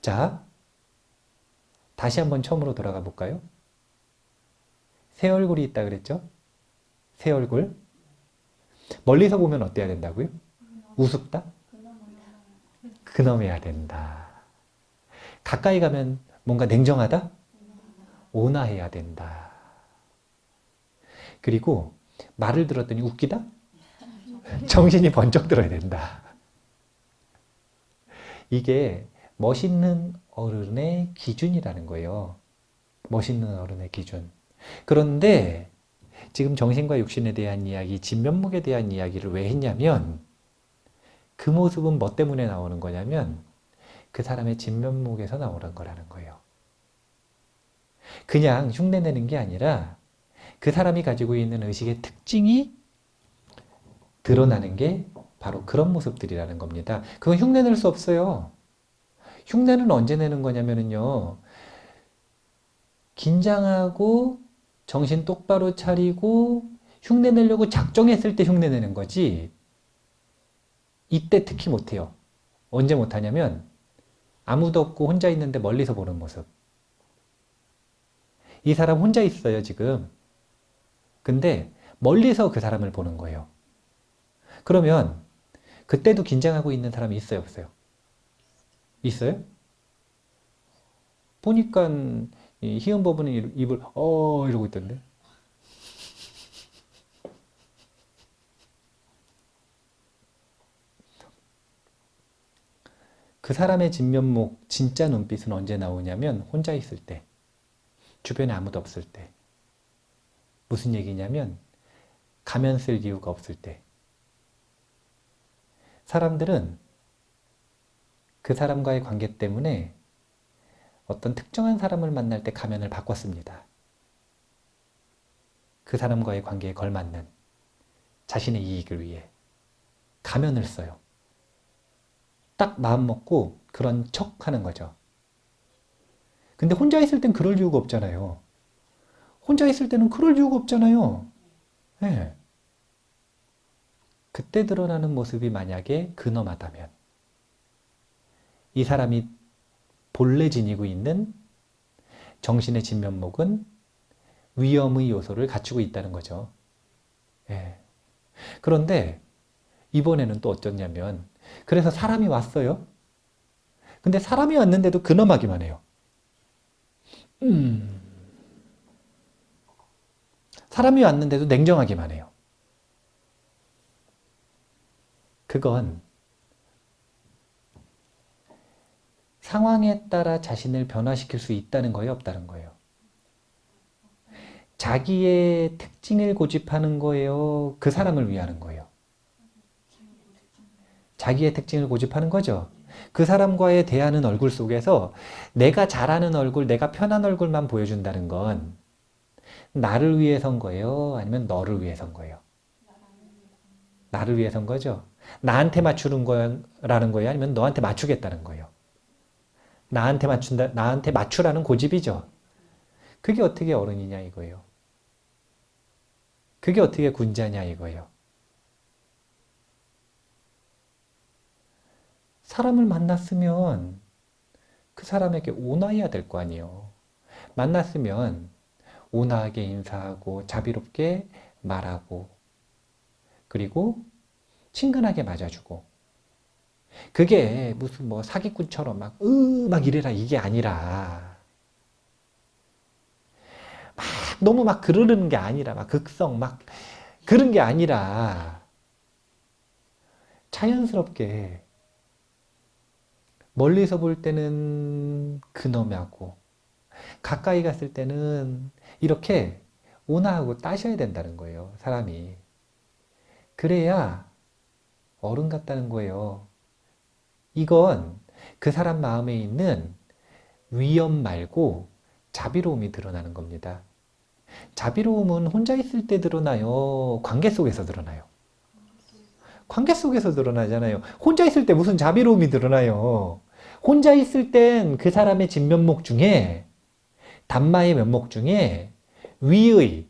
자, 다시 한번 처음으로 돌아가 볼까요? 새 얼굴이 있다 그랬죠? 새 얼굴. 멀리서 보면 어때야 된다고요? 우습다? 근엄해야 된다. 가까이 가면 뭔가 냉정하다? 온화해야 된다. 그리고 말을 들었더니 웃기다? 정신이 번쩍 들어야 된다. 이게 멋있는 어른의 기준이라는 거예요. 멋있는 어른의 기준. 그런데 지금 정신과 육신에 대한 이야기, 진면목에 대한 이야기를 왜 했냐면 그 모습은 뭐 때문에 나오는 거냐면 그 사람의 진면목에서 나오는 거라는 거예요. 그냥 흉내내는 게 아니라 그 사람이 가지고 있는 의식의 특징이 드러나는 게 바로 그런 모습들이라는 겁니다. 그건 흉내낼 수 없어요. 흉내는 언제 내는 거냐면요. 긴장하고 정신 똑바로 차리고 흉내 내려고 작정했을 때 흉내 내는 거지. 이때 특히 못해요. 언제 못하냐면 아무도 없고 혼자 있는데 멀리서 보는 모습. 이 사람 혼자 있어요, 지금. 근데 멀리서 그 사람을 보는 거예요. 그러면 그때도 긴장하고 있는 사람이 있어요, 없어요? 있어요? 보니까 이 희은 법은 입을 어 이러고 있던데. 그 사람의 진면목, 진짜 눈빛은 언제 나오냐면 혼자 있을 때, 주변에 아무도 없을 때. 무슨 얘기냐면 가면 쓸 이유가 없을 때. 사람들은 그 사람과의 관계 때문에 어떤 특정한 사람을 만날 때 가면을 바꿨습니다. 그 사람과의 관계에 걸맞는 자신의 이익을 위해 가면을 써요. 딱 마음 먹고 그런 척 하는 거죠. 근데 혼자 있을 땐 그럴 이유가 없잖아요. 혼자 있을 때는 그럴 이유가 없잖아요. 네. 그때 드러나는 모습이 만약에 근엄하다면 이 사람이 본래 지니고 있는 정신의 진면목은 위험의 요소를 갖추고 있다는 거죠. 예. 그런데 이번에는 또 어쩌냐면 그래서 사람이 왔어요. 근데 사람이 왔는데도 근엄하기만 해요. 음. 사람이 왔는데도 냉정하기만 해요. 그건 상황에 따라 자신을 변화시킬 수 있다는 거예요, 없다는 거예요? 자기의 특징을 고집하는 거예요, 그 사람을 위하는 거예요? 자기의 특징을 고집하는 거죠. 그 사람과의 대하는 얼굴 속에서 내가 잘하는 얼굴, 내가 편한 얼굴만 보여준다는 건 나를 위해서인 거예요? 아니면 너를 위해서인 거예요? 나를 위해서인 거죠. 나한테 맞추는 거라는 거예요? 아니면 너한테 맞추겠다는 거예요? 나한테 맞춘다, 나한테 맞추라는 고집이죠. 그게 어떻게 어른이냐 이거예요. 그게 어떻게 군자냐 이거예요. 사람을 만났으면 그 사람에게 온화해야 될 거 아니에요. 만났으면 온화하게 인사하고 자비롭게 말하고 그리고 친근하게 맞아주고 그게 무슨 뭐 사기꾼처럼 막, 으, 막 이래라 이게 아니라 막 너무 막 그르는 게 아니라 막 극성 막 그런 게 아니라 자연스럽게 멀리서 볼 때는 근엄하고 가까이 갔을 때는 이렇게 온화하고 따셔야 된다는 거예요, 사람이. 그래야 어른 같다는 거예요. 이건 그 사람 마음에 있는 위험 말고 자비로움이 드러나는 겁니다. 자비로움은 혼자 있을 때 드러나요? 관계 속에서 드러나요? 관계 속에서 드러나잖아요. 혼자 있을 때 무슨 자비로움이 드러나요? 혼자 있을 땐 그 사람의 진면목 중에 단마의 면목 중에 위의,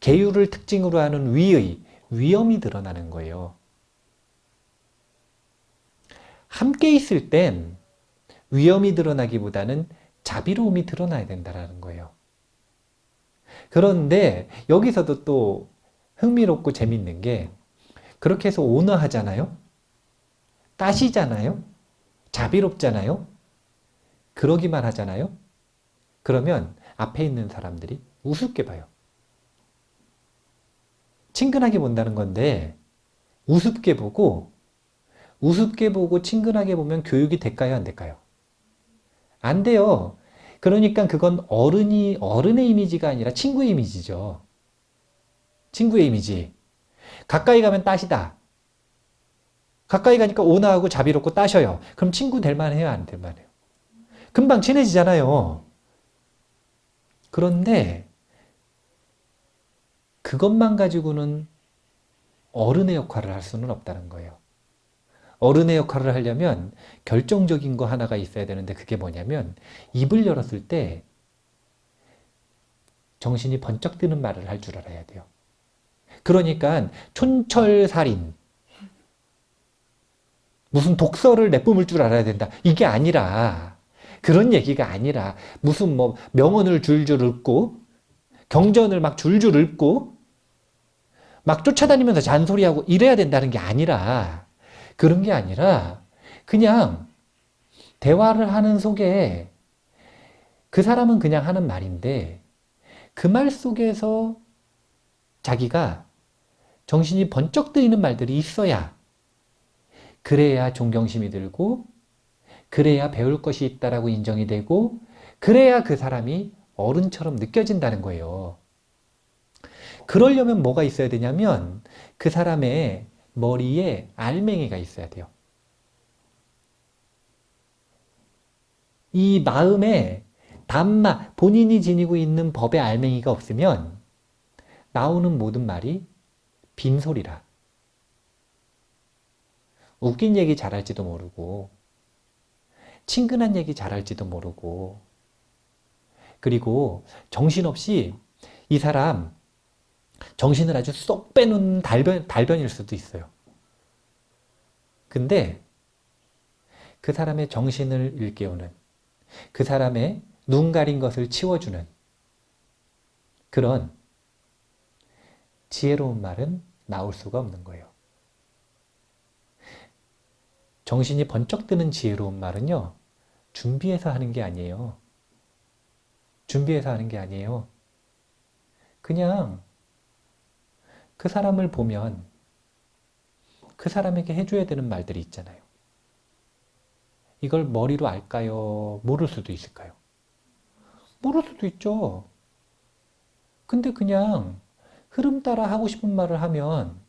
계율을 특징으로 하는 위의, 위험이 드러나는 거예요. 함께 있을 땐 위험이 드러나기보다는 자비로움이 드러나야 된다라는 거예요. 그런데 여기서도 또 흥미롭고 재밌는 게 그렇게 해서 온화하잖아요. 따시잖아요. 자비롭잖아요. 그러기만 하잖아요. 그러면 앞에 있는 사람들이 우습게 봐요. 친근하게 본다는 건데 우습게 보고 우습게 보고 친근하게 보면 교육이 될까요? 안 될까요? 안 돼요. 그러니까 그건 어른이 어른의 이미지가 아니라 친구의 이미지죠. 친구의 이미지. 가까이 가면 따시다. 가까이 가니까 온화하고 자비롭고 따셔요. 그럼 친구 될 만해요? 안 될 만해요? 금방 친해지잖아요. 그런데 그것만 가지고는 어른의 역할을 할 수는 없다는 거예요. 어른의 역할을 하려면 결정적인 거 하나가 있어야 되는데 그게 뭐냐면 입을 열었을 때 정신이 번쩍 드는 말을 할 줄 알아야 돼요. 그러니까 촌철살인 무슨 독서를 내뿜을 줄 알아야 된다. 이게 아니라 그런 얘기가 아니라 무슨 뭐 명언을 줄줄 읊고 경전을 막 줄줄 읊고 막 쫓아다니면서 잔소리하고 이래야 된다는 게 아니라 그런 게 아니라 그냥 대화를 하는 속에 그 사람은 그냥 하는 말인데 그 말 속에서 자기가 정신이 번쩍 뜨이는 말들이 있어야 그래야 존경심이 들고 그래야 배울 것이 있다라고 인정이 되고 그래야 그 사람이 어른처럼 느껴진다는 거예요. 그러려면 뭐가 있어야 되냐면 그 사람의 머리에 알맹이가 있어야 돼요. 이 마음에 담마, 본인이 지니고 있는 법의 알맹이가 없으면 나오는 모든 말이 빈소리라. 웃긴 얘기 잘할지도 모르고, 친근한 얘기 잘할지도 모르고, 그리고 정신없이 이 사람 정신을 아주 쏙 빼놓은 달변, 달변일 수도 있어요. 근데 그 사람의 정신을 일깨우는, 그 사람의 눈 가린 것을 치워주는 그런 지혜로운 말은 나올 수가 없는 거예요. 정신이 번쩍 드는 지혜로운 말은요, 준비해서 하는 게 아니에요. 준비해서 하는 게 아니에요. 그냥 그 사람을 보면 그 사람에게 해줘야 되는 말들이 있잖아요. 이걸 머리로 알까요? 모를 수도 있을까요? 모를 수도 있죠. 근데 그냥 흐름 따라 하고 싶은 말을 하면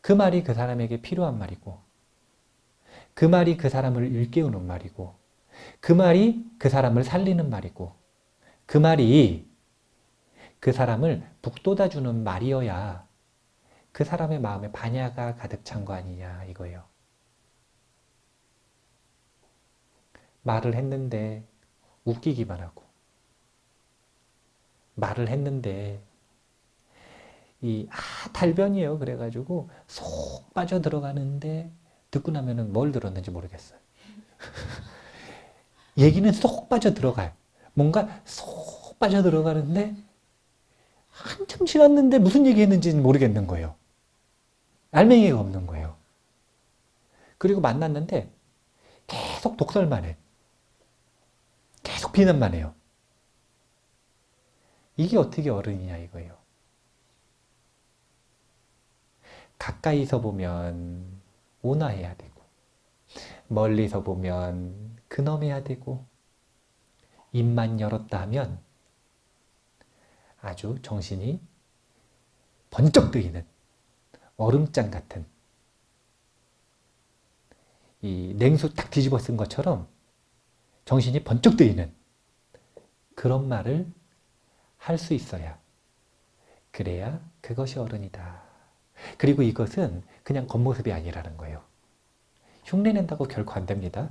그 말이 그 사람에게 필요한 말이고, 그 말이 그 사람을 일깨우는 말이고, 그 말이 그 사람을 살리는 말이고, 그 말이 그 사람을 북돋아주는 말이어야 그 사람의 마음에 반야가 가득 찬 거 아니냐 이거예요. 말을 했는데 웃기기만 하고 말을 했는데 이 아, 달변이에요. 그래가지고 속 빠져 들어가는데 듣고 나면은 뭘 들었는지 모르겠어요. 얘기는 쏙 빠져 들어가요. 뭔가 쏙 빠져 들어가는데 한참 지났는데 무슨 얘기 했는지는 모르겠는 거예요. 알맹이가 없는 거예요. 그리고 만났는데 계속 독설만 해. 계속 비난만 해요. 이게 어떻게 어른이냐 이거예요. 가까이서 보면 온화해야 되고, 멀리서 보면 근엄해야 되고, 입만 열었다 하면 아주 정신이 번쩍 뜨이는 얼음장 같은 이 냉수 딱 뒤집어 쓴 것처럼 정신이 번쩍 뜨이는 그런 말을 할 수 있어야 그래야 그것이 어른이다. 그리고 이것은 그냥 겉모습이 아니라는 거예요. 흉내 낸다고 결코 안 됩니다.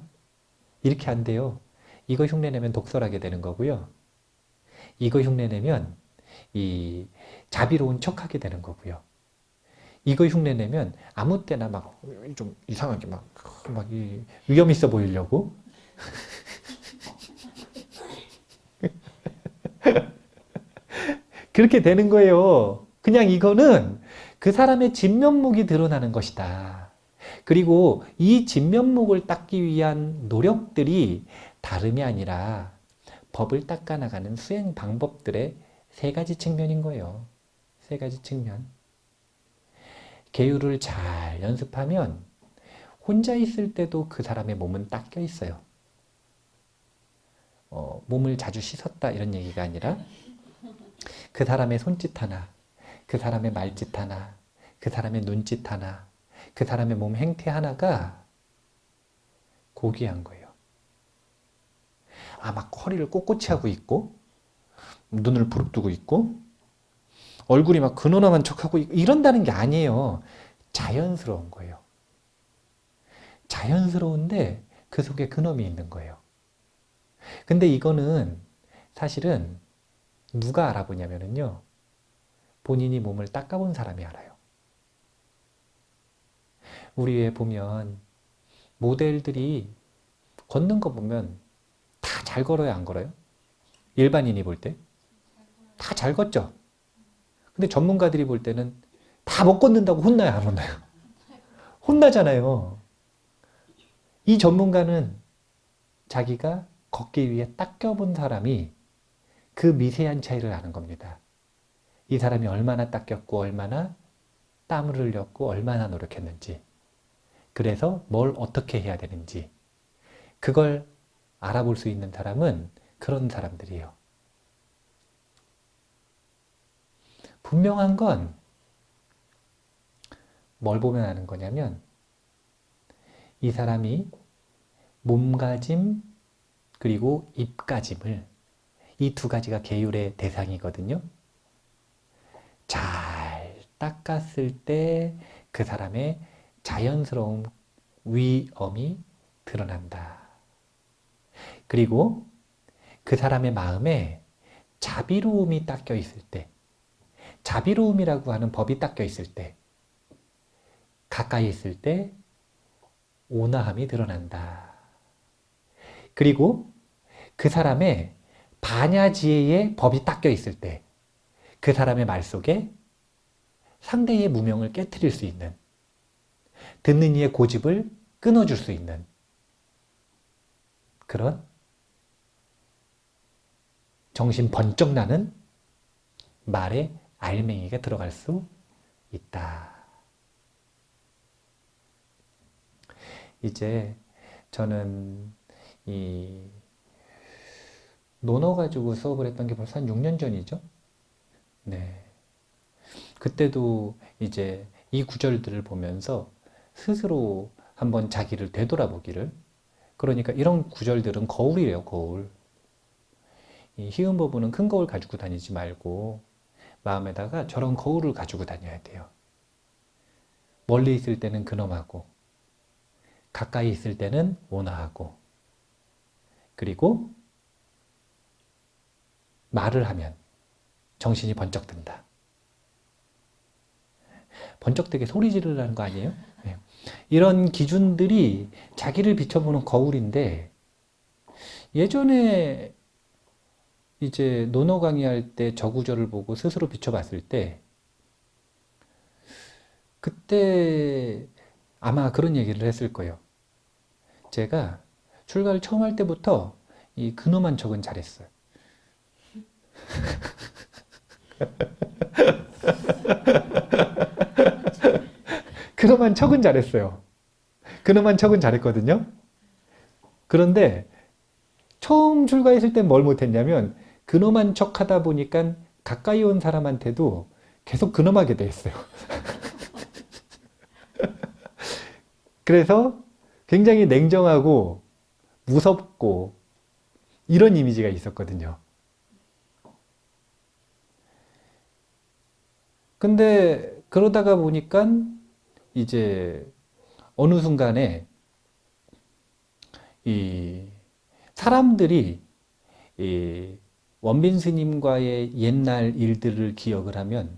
이렇게 안 돼요. 이거 흉내 내면 독설하게 되는 거고요. 이거 흉내 내면 이 자비로운 척하게 되는 거고요. 이거 흉내 내면 아무 때나 막 좀 이상하게 막, 막 위험 있어 보이려고. 그렇게 되는 거예요. 그냥 이거는 그 사람의 진면목이 드러나는 것이다. 그리고 이 진면목을 닦기 위한 노력들이 다름이 아니라 법을 닦아나가는 수행 방법들의 세 가지 측면인 거예요. 세 가지 측면. 계율을 잘 연습하면 혼자 있을 때도 그 사람의 몸은 닦여 있어요. 어, 몸을 자주 씻었다 이런 얘기가 아니라 그 사람의 손짓 하나, 그 사람의 말짓 하나, 그 사람의 눈짓 하나, 그 사람의 몸 행태 하나가 고귀한 거예요. 아, 막 허리를 꼿꼿이 하고 있고, 눈을 부릅뜨고 있고, 얼굴이 막 근원화만 척하고 이런다는 게 아니에요. 자연스러운 거예요. 자연스러운데 그 속에 근엄이 있는 거예요. 근데 이거는 사실은 누가 알아보냐면요. 본인이 몸을 닦아본 사람이 알아요. 우리에 보면 모델들이 걷는 거 보면 다 잘 걸어요, 안 걸어요? 일반인이 볼 때? 다 잘 걷죠? 근데 전문가들이 볼 때는 다 못 걷는다고 혼나요, 안 혼나요? 혼나잖아요. 이 전문가는 자기가 걷기 위해 닦여본 사람이 그 미세한 차이를 아는 겁니다. 이 사람이 얼마나 닦였고, 얼마나 땀을 흘렸고, 얼마나 노력했는지. 그래서 뭘 어떻게 해야 되는지. 그걸 알아볼 수 있는 사람은 그런 사람들이에요. 분명한 건 뭘 보면 아는 거냐면 이 사람이 몸가짐 그리고 입가짐을 이 두 가지가 계율의 대상이거든요. 잘 닦았을 때 그 사람의 자연스러운 위엄이 드러난다. 그리고 그 사람의 마음에 자비로움이 닦여 있을 때, 자비로움이라고 하는 법이 닦여 있을 때, 가까이 있을 때 온화함이 드러난다. 그리고 그 사람의 반야지혜의 법이 닦여 있을 때, 그 사람의 말 속에 상대의 무명을 깨뜨릴 수 있는, 듣는 이의 고집을 끊어줄 수 있는 그런 정신 번쩍 나는 말에 알맹이가 들어갈 수 있다. 이제 저는 이 논어 가지고 수업을 했던 게 벌써 한 6년 전이죠. 네. 그때도 이제 이 구절들을 보면서 스스로 한번 자기를 되돌아보기를. 그러니까 이런 구절들은 거울이래요, 거울. 이 희은 부부는 큰 거울 가지고 다니지 말고 마음에다가 저런 거울을 가지고 다녀야 돼요. 멀리 있을 때는 근엄하고 가까이 있을 때는 온화하고 그리고 말을 하면 정신이 번쩍 든다. 번쩍 되게 소리 지르라는 거 아니에요? 네. 이런 기준들이 자기를 비춰보는 거울인데 예전에 이제 논어 강의할 때 저 구절을 보고 스스로 비춰봤을 때 그때 아마 그런 얘기를 했을 거예요. 제가 출가를 처음 할 때부터 이 근엄한 척은 잘했어요. 근엄한 척은 잘했어요. 근엄한 척은 잘했거든요. 그런데 처음 출가했을 땐뭘 못했냐면 근엄한 척 하다 보니까 가까이 온 사람한테도 계속 근엄하게 돼 있어요. 그래서 굉장히 냉정하고 무섭고 이런 이미지가 있었거든요. 근데 그러다가 보니까 이제 어느 순간에 이 사람들이 이 원빈 스님과의 옛날 일들을 기억을 하면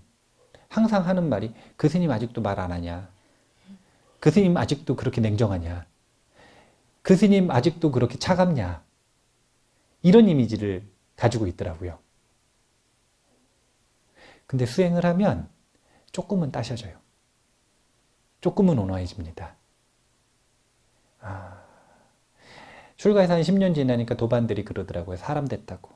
항상 하는 말이 그 스님 아직도 말 안 하냐? 그 스님 아직도 그렇게 냉정하냐? 그 스님 아직도 그렇게 차갑냐? 이런 이미지를 가지고 있더라고요. 근데 수행을 하면 조금은 따셔져요. 조금은 온화해집니다. 아, 출가해서 한 10년 지나니까 도반들이 그러더라고요. 사람 됐다고.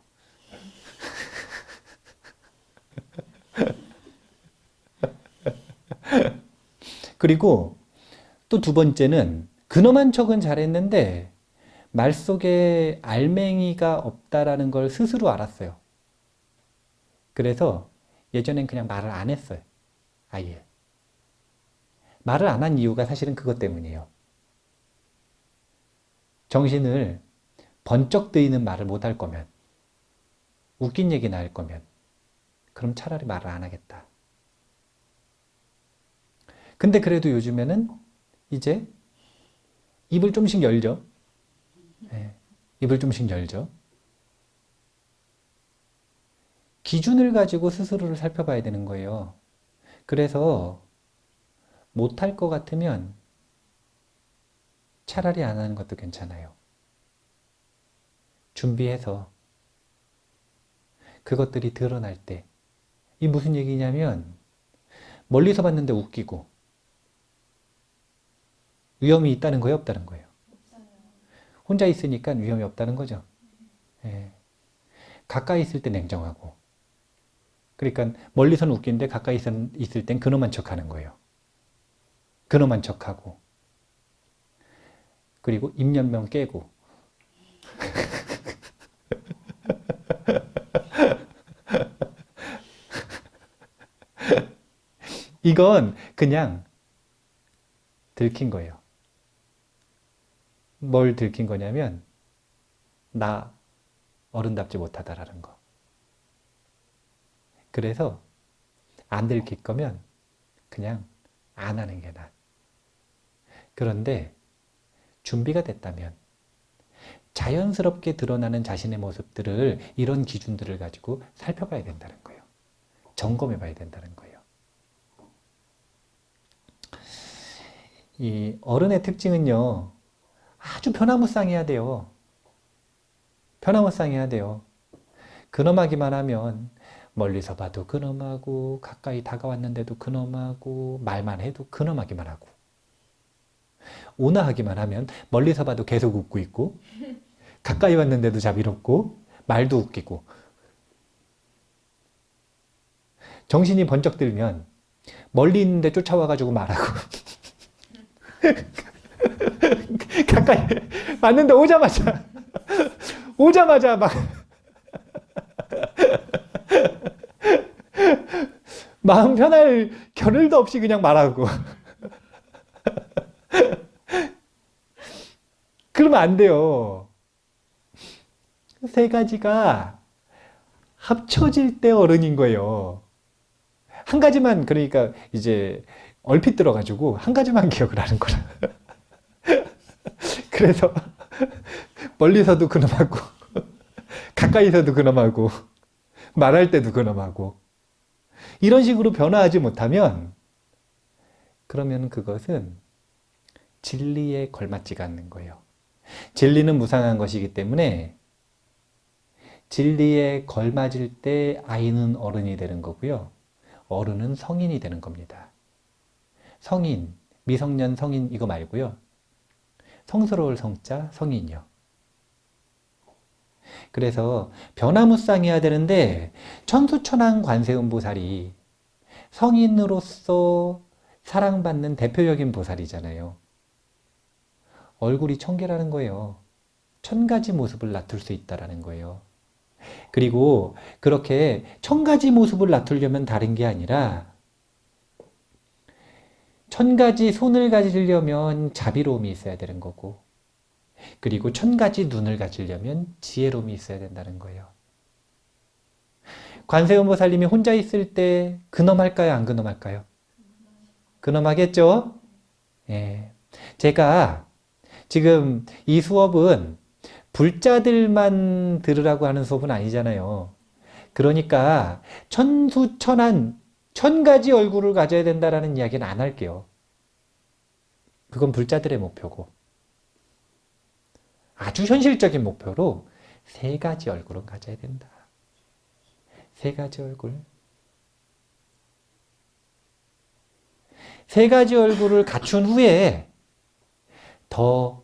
그리고 또 두 번째는 근엄한 척은 잘했는데 말 속에 알맹이가 없다라는 걸 스스로 알았어요. 그래서 예전엔 그냥 말을 안 했어요. 아예. 말을 안 한 이유가 사실은 그것 때문이에요. 정신을 번쩍 뜨이는 말을 못 할 거면, 웃긴 얘기나 할 거면, 그럼 차라리 말을 안 하겠다. 근데 그래도 요즘에는 이제 입을 좀씩 열죠. 예, 입을 좀씩 열죠. 기준을 가지고 스스로를 살펴봐야 되는 거예요. 그래서 못할 것 같으면 차라리 안 하는 것도 괜찮아요. 준비해서 그것들이 드러날 때, 이 무슨 얘기냐면 멀리서 봤는데 웃기고 위험이 있다는 거예요, 없다는 거예요? 혼자 있으니까 위험이 없다는 거죠. 예. 가까이 있을 때 냉정하고. 그러니까 멀리서는 웃기는데 가까이 있- 있을 땐 근엄한 척 하는 거예요. 근엄한 척 하고. 그리고 입연명 깨고. 이건 그냥 들킨 거예요. 뭘 들킨 거냐면, 나 어른답지 못하다라는 거. 그래서 안 들킬 거면 그냥 안 하는 게 나아. 그런데 준비가 됐다면 자연스럽게 드러나는 자신의 모습들을 이런 기준들을 가지고 살펴봐야 된다는 거예요. 점검해 봐야 된다는 거예요. 이 어른의 특징은요, 아주 변화무쌍해야 돼요. 변화무쌍해야 돼요. 근엄하기만 하면 멀리서 봐도 근엄하고 가까이 다가왔는데도 근엄하고 말만 해도 근엄하기만 하고 온화하기만 하면 멀리서 봐도 계속 웃고 있고 가까이 왔는데도 자비롭고 말도 웃기고 정신이 번쩍 들면 멀리 있는데 쫓아와가지고 말하고 가까이 왔는데 오자마자 오자마자 막 마음 편할 겨를도 없이 그냥 말하고 그러면 안 돼요. 세 가지가 합쳐질 때 어른인 거예요. 한 가지만 그러니까 이제 얼핏 들어가지고 한 가지만 기억을 하는 거라. 그래서 멀리서도 근엄하고 가까이서도 근엄하고 말할 때도 근엄하고 이런 식으로 변화하지 못하면 그러면 그것은 진리에 걸맞지가 않는 거예요. 진리는 무상한 것이기 때문에 진리에 걸맞을 때 아이는 어른이 되는 거고요. 어른은 성인이 되는 겁니다. 성인, 미성년 성인 이거 말고요. 성스러울 성자 성인이요. 그래서 변화무쌍해야 되는데 천수천왕 관세음보살이 성인으로서 사랑받는 대표적인 보살이잖아요. 얼굴이 천 개라는 거예요. 천 가지 모습을 나툴 수 있다라는 거예요. 그리고 그렇게 천 가지 모습을 나투려면 다른 게 아니라 천 가지 손을 가지려면 자비로움이 있어야 되는 거고 그리고 천 가지 눈을 가지려면 지혜로움이 있어야 된다는 거예요. 관세음보살님이 혼자 있을 때 근엄할까요? 안 근엄할까요? 근엄하겠죠? 예. 제가 지금 이 수업은 불자들만 들으라고 하는 수업은 아니잖아요. 그러니까 천수천한 천 가지 얼굴을 가져야 된다라는 이야기는 안 할게요. 그건 불자들의 목표고. 아주 현실적인 목표로 세 가지 얼굴은 가져야 된다. 세 가지 얼굴. 세 가지 얼굴을 갖춘 후에 더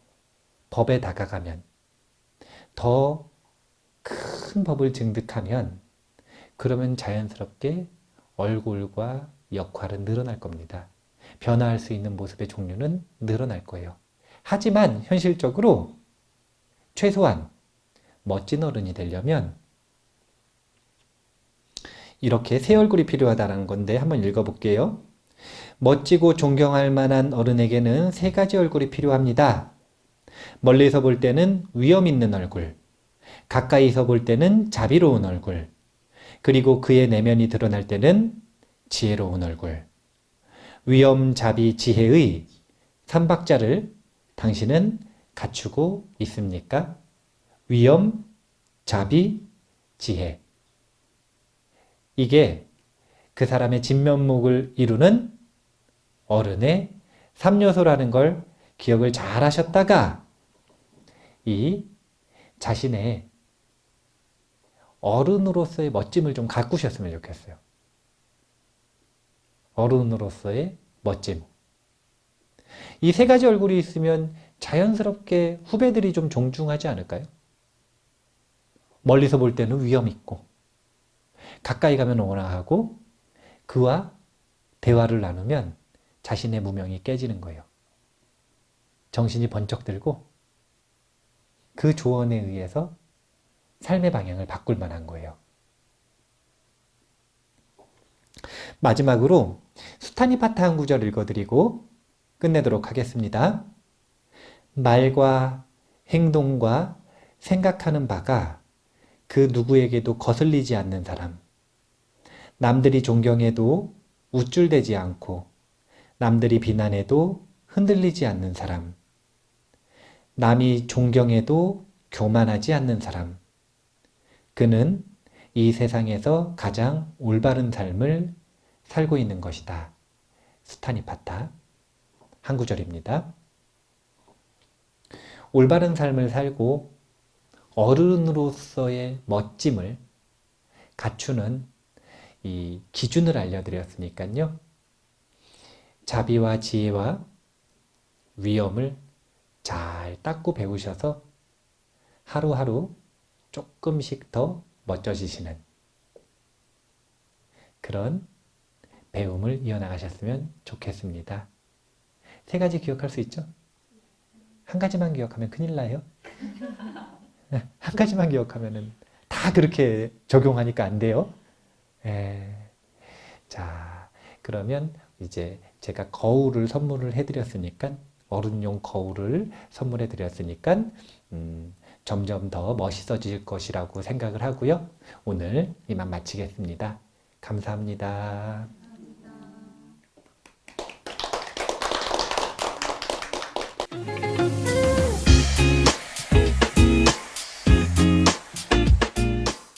법에 다가가면, 더 큰 법을 증득하면, 그러면 자연스럽게 얼굴과 역할은 늘어날 겁니다. 변화할 수 있는 모습의 종류는 늘어날 거예요. 하지만 현실적으로 최소한 멋진 어른이 되려면 이렇게 새 얼굴이 필요하다는 건데 한번 읽어볼게요. 멋지고 존경할 만한 어른에게는 세 가지 얼굴이 필요합니다. 멀리서 볼 때는 위험 있는 얼굴, 가까이서 볼 때는 자비로운 얼굴, 그리고 그의 내면이 드러날 때는 지혜로운 얼굴. 위험, 자비, 지혜의 삼박자를 당신은 갖추고 있습니까? 위험, 자비, 지혜. 이게 그 사람의 진면목을 이루는 어른의 3요소라는 걸 기억을 잘 하셨다가 이 자신의 어른으로서의 멋짐을 좀 가꾸셨으면 좋겠어요. 어른으로서의 멋짐. 이 세 가지 얼굴이 있으면 자연스럽게 후배들이 좀 존중하지 않을까요? 멀리서 볼 때는 위험 있고, 가까이 가면 온화하고, 그와 대화를 나누면 자신의 무명이 깨지는 거예요. 정신이 번쩍 들고, 그 조언에 의해서 삶의 방향을 바꿀 만한 거예요. 마지막으로 수타니파타 한 구절 읽어드리고 끝내도록 하겠습니다. 말과 행동과 생각하는 바가 그 누구에게도 거슬리지 않는 사람. 남들이 존경해도 우쭐대지 않고 남들이 비난해도 흔들리지 않는 사람. 남이 존경해도 교만하지 않는 사람. 그는 이 세상에서 가장 올바른 삶을 살고 있는 것이다. 스타니파타 한 구절입니다. 올바른 삶을 살고 어른으로서의 멋짐을 갖추는 이 기준을 알려드렸으니까요. 자비와 지혜와 위엄을 잘 닦고 배우셔서 하루하루 조금씩 더 멋져지시는 그런 배움을 이어나가셨으면 좋겠습니다. 세 가지 기억할 수 있죠? 한 가지만 기억하면 큰일 나요. 한 가지만 기억하면은 다 그렇게 적용하니까 안 돼요. 에, 자, 그러면 이제 제가 거울을 선물을 해드렸으니까 어른용 거울을 선물해 드렸으니까 음, 점점 더 멋있어질 것이라고 생각을 하고요. 오늘 이만 마치겠습니다. 감사합니다.